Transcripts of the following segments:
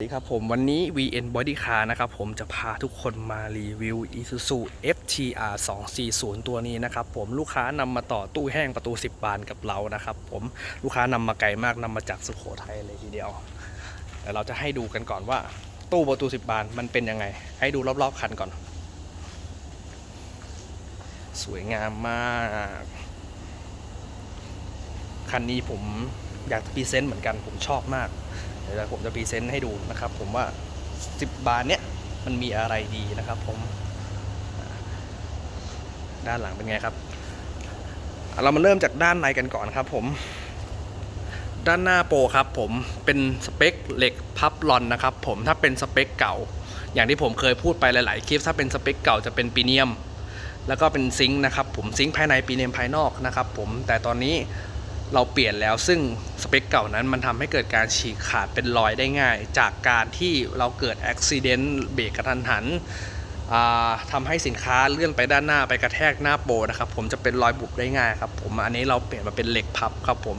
สวัสดีครับผมวันนี้ VN Body Car นะครับผมจะพาทุกคนมารีวิว Isuzu FTR 240 ตัวนี้นะครับผมลูกค้านำมาต่อตู้แห้งประตู 10 บานกับเรานะครับผมลูกค้านำมาไกลมากนำมาจากสุโขทัยเลยทีเดียวเดี๋ยวเราจะให้ดูกันก่อนว่า ตู้ประตู 10 บานมันเป็นยังไง ให้ดูรอบๆคันก่อน สวยงามมาก คันนี้ผมอยากพรีเซนต์เหมือนกันผมชอบมาก เดี๋ยวผมจะพรีเซนต์ให้ดูนะครับ ผมว่า 10 บาทเนี้ยมันมีอะไรดีนะครับผมด้านหลังเป็นไงครับ เรามาเริ่มจากด้านในกันก่อนครับ ผมด้านหน้าโปรครับผมเป็นสเปคเหล็กพับลอนนะครับผมถ้าเป็นสเปคเก่า อย่างที่ผมเคยพูดไปหลาย ๆ คลิป ถ้าเป็นสเปคเก่าจะเป็นปีเนียม แล้วก็เป็นซิงค์นะครับผมซิงค์ภายในปีเนียมภายนอกนะครับผมแต่ตอนนี้ เราเปลี่ยนแล้วซึ่งสเปคเก่านั้นมันทำให้เกิดการฉีกขาดเป็นรอยได้ง่าย จากการที่เราเกิดอุบิเหตุเบรกกระทันหันอ่าทำให้สินค้าเลื่อนไปด้านหน้าไปกระแทกหน้าโปรนะครับผมจะเป็นรอยบุบได้ง่ายครับผมอันนี้เราเปลี่ยนมาเป็นเหล็กพับครับผม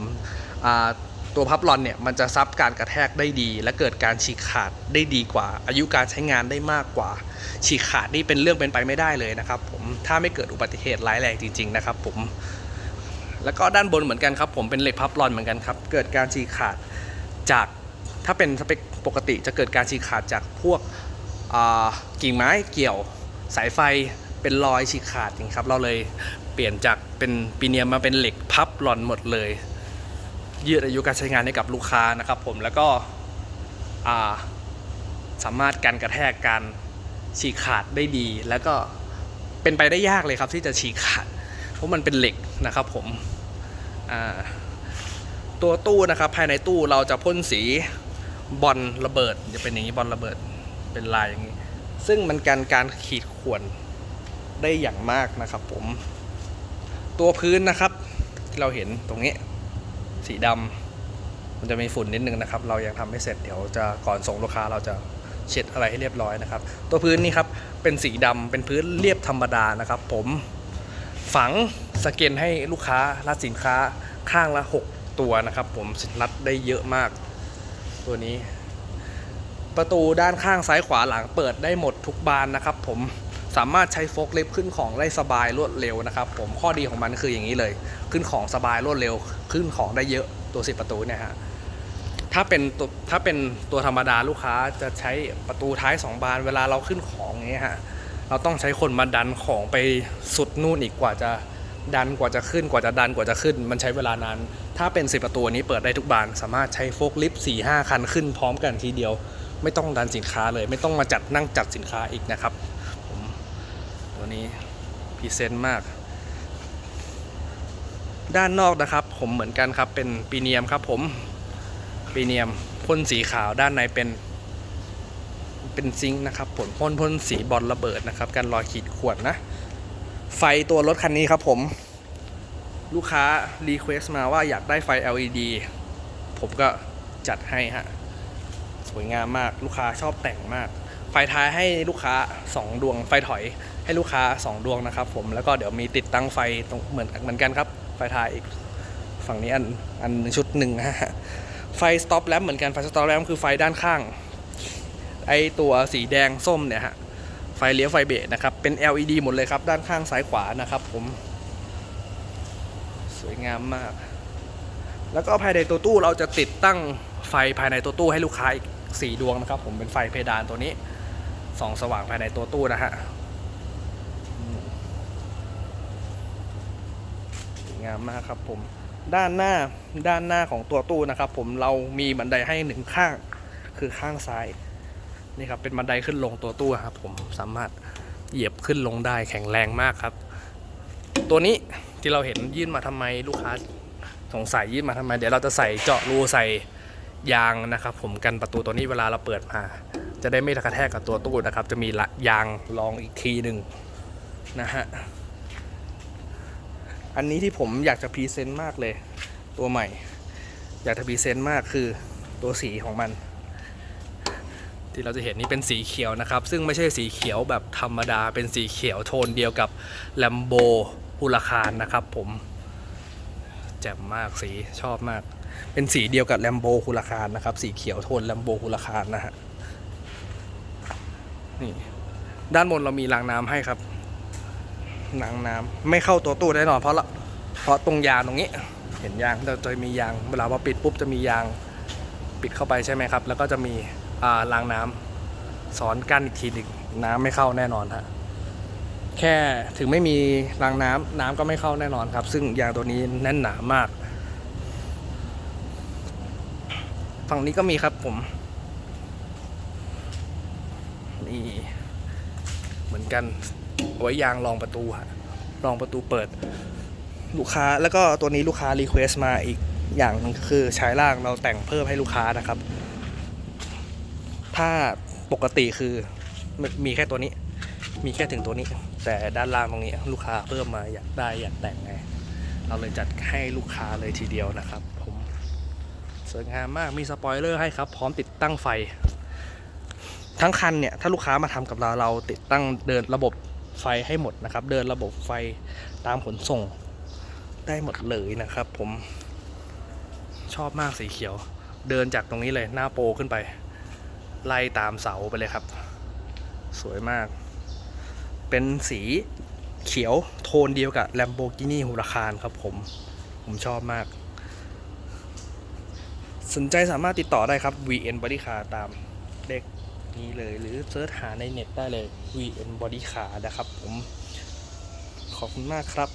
ตัวพับลอนเนี่ยมันจะซับการกระแทกได้ดี และเกิดการฉีกขาดได้ดีกว่า อายุการใช้งานได้มากกว่า ฉีกขาดนี่เป็นเรื่องเป็นไปไม่ได้เลยนะครับผมถ้าไม่เกิดอุบัติเหตุร้ายแรงจริง ๆ นะครับผม แล้วก็ด้านบนเหมือนกันครับ ผมเป็นเหล็กพับลอนเหมือนกันครับ เกิดการฉีกขาดจากถ้าเป็นสเปคปกติจะเกิดการฉีกขาดจากพวกกิ่งไม้เกี่ยวสายไฟเป็นรอยฉีกขาดอย่างนี้ครับ เราเลยเปลี่ยนจากเป็นปีเนียมมาเป็นเหล็กพับลอนหมดเลย ยืดอายุการใช้งานให้กับลูกค้านะครับ ผมแล้วก็าสามารถกันกระแทกการฉีกขาดได้ดี แล้วก็เป็นไปได้ยากเลยครับที่จะฉีกขาด เพราะมันเป็นเหล็กนะครับผมตัวตู้นะครับภายในตู้เราจะพ่นสีบอลระเบิดจะเป็นอย่างนี้บอลระเบิดเป็นลายอย่างนี้ ซึ่งมันกันการขีดข่วนได้อย่างมากนะครับผม ตัวพื้นนะครับที่เราเห็นตรงนี้สีดำมันจะมีฝุ่นนิดนึงนะครับ เรายังทำไม่เสร็จเดี๋ยวจะก่อนส่งลูกค้าเราจะเช็ดอะไรให้เรียบร้อยนะครับ ตัวพื้นนี่ครับเป็นสีดำเป็นพื้นเรียบธรรมดานะครับ ผม ฝังสเกนให้ลูกค้ารัดสินค้าข้างละ 6 ตัวนะครับ ผมรัดได้เยอะมาก ตัวนี้ ประตูด้านข้างซ้ายขวาหลังเปิดได้หมดทุกบานนะครับ ผมสามารถใช้โฟกเลิฟต์ขึ้นของได้สบายรวดเร็วนะครับ ผมข้อดีของมันคืออย่างนี้เลย ขึ้นของสบายรวดเร็ว ขึ้นของได้เยอะตัวสิประตูเนี่ยฮะถ้าเป็นตัวถ้าเป็นตัวธรรมดาลูกค้าจะใช้ประตูท้าย 2 บาน เวลาเราขึ้นของอย่างเงี้ยฮะ เราต้องใช้คนมาดันของไปสุดนู่นอีกกว่าจะดันกว่าจะขึ้นกว่าจะดันกว่าจะขึ้น มันใช้เวลานาน ถ้าเป็นสิบประตูนี้เปิดได้ทุกบาน สามารถใช้โฟกลิฟต์สี่ห้าคันขึ้นพร้อมกันทีเดียว ไม่ต้องดันสินค้าเลย ไม่ต้องมาจัดนั่งจัดสินค้าอีกนะครับผมตัวนี้พรีเซนต์มาก ด้านนอกนะครับ ผมเหมือนกันครับเป็นปีเนียมครับผมปีเนียมพ่นสีขาวด้านในเป็น เป็นซิงค์นะครับผลพ่นพ่นสีบอลระเบิดนะครับการรอยขีดข่วนนะ ไฟตัวรถคันนี้ครับผม ลูกค้ารีเควสมาว่าอยากได้ไฟ LED ผมก็จัดให้ฮะ สวยงามมากลูกค้าชอบแต่งมาก ไฟท้ายให้ลูกค้า 2 ดวง ไฟถอยให้ลูกค้า 2 ดวงนะครับผมแล้วก็เดี๋ยวมีติดตั้งไฟตรงเหมือนเหมือนกันครับ ไฟท้ายอีกฝั่งนี้อันอันชุดหนึ่งฮะไฟสต็อปแลมเหมือนกันไฟสต็อปแลมคือไฟด้านข้าง ไอตัวสีแดงส้มเนี่ยฮะไฟเลี้ยวไฟเบรกนะครับ เป็น LED หมดเลยครับด้านข้างซ้ายขวานะครับผม สวยงามมาก แล้วก็ภายในตัวตู้เราจะติดตั้งไฟภายในตัวตู้ให้ลูกค้าอีก4ดวงนะครับ ผมเป็นไฟเพดานตัวนี้ส่องสว่างภายในตัวตู้นะฮะสวยงามมากครับผมด้านหน้าด้านหน้าของตัวตู้นะครับ ผมเรามีบันไดให้หนึ่งข้างคือข้างซ้าย นี่ครับเป็นบันไดขึ้นลงตัวตู้ครับผมสามารถเหยียบขึ้นลงได้แข็งแรงมากครับ ตัวนี้ที่เราเห็นยื่นมาทำไมลูกค้าสงสัยยื่นมาทำไม เดี๋ยวเราจะใส่เจาะรูใส่ยางนะครับ ผมกันประตูตัวนี้เวลาเราเปิดมาจะได้ไม่กระแทกกับตัวตู้นะครับ จะมีละยางรองอีกทีหนึ่งนะฮะอันนี้ที่ผมอยากจะพรีเซนต์มากเลย ตัวใหม่ อยากจะพรีเซนต์มากคือตัวสีของมัน ที่เราจะเห็นนี่เป็นสีเขียวนะครับ ซึ่งไม่ใช่สีเขียวแบบธรรมดาเป็นสีเขียวโทนเดียวกับแลมโบฮูลาคารนะครับผมแจ่มมากสีชอบมาก เป็นสีเดียวกับแลมโบฮูลาคารนะครับ สีเขียวโทนแลมโบฮูลาคารนะฮะนี่ด้านบนเรามีรางน้ำให้ครับรางน้ำไม่เข้าตัวตู้แน่นอนเพราะละเพราะตรงยางตรงนี้ เห็นยางจะจะมียาง เวลาพอปิดปุ๊บจะมียางปิดเข้าไปใช่ไหมครับ แล้วก็จะมี อ่างน้ำสอนกั้นอีกทีหนึ่งน้ำไม่เข้าแน่นอนฮะแค่ถึงไม่มีรางน้ำน้ำก็ไม่เข้าแน่นอนครับ ซึ่งยางตัวนี้แน่นหนามาก ฝั่งนี้ก็มีครับผมนี่เหมือนกันเอาไว้ยางรองประตูฮะรองประตูเปิด ลูกค้าแล้วก็ตัวนี้ลูกค้ารีเควสมาอีกอย่างหนึงก็คือใช้ล่างเราแต่งเพิ่มให้ลูกค้านะครับ ถ้าปกติคือมีแค่ตัวนี้ มีแค่ถึงตัวนี้ แต่ด้านล่างตรงนี้ลูกค้าเพิ่มมาอยากได้อยากแต่งไง เราเลยจัดให้ลูกค้าเลยทีเดียวนะครับ ผมสวยงามมากมีสปอยเลอร์ให้ครับ พร้อมติดตั้งไฟ ทั้งคันเนี่ย ถ้าลูกค้ามาทำกับเราเราติดตั้งเดินระบบไฟให้หมดนะครับ เดินระบบไฟตามขนส่งได้หมดเลยนะครับ ผมชอบมากสีเขียว เดินจากตรงนี้เลยหน้าโปรขึ้นไป ไล่ตามเสาไปเลยครับ สวยมาก เป็นสีเขียวโทนเดียวกับ Lamborghini Huracan ครับผม ผมชอบมาก สนใจสามารถติดต่อได้ครับ VN Body Car ตามเลขนี้เลย หรือเซิร์ชหาในเน็ตได้เลย VN Body Car นะครับผม ขอบคุณมากครับ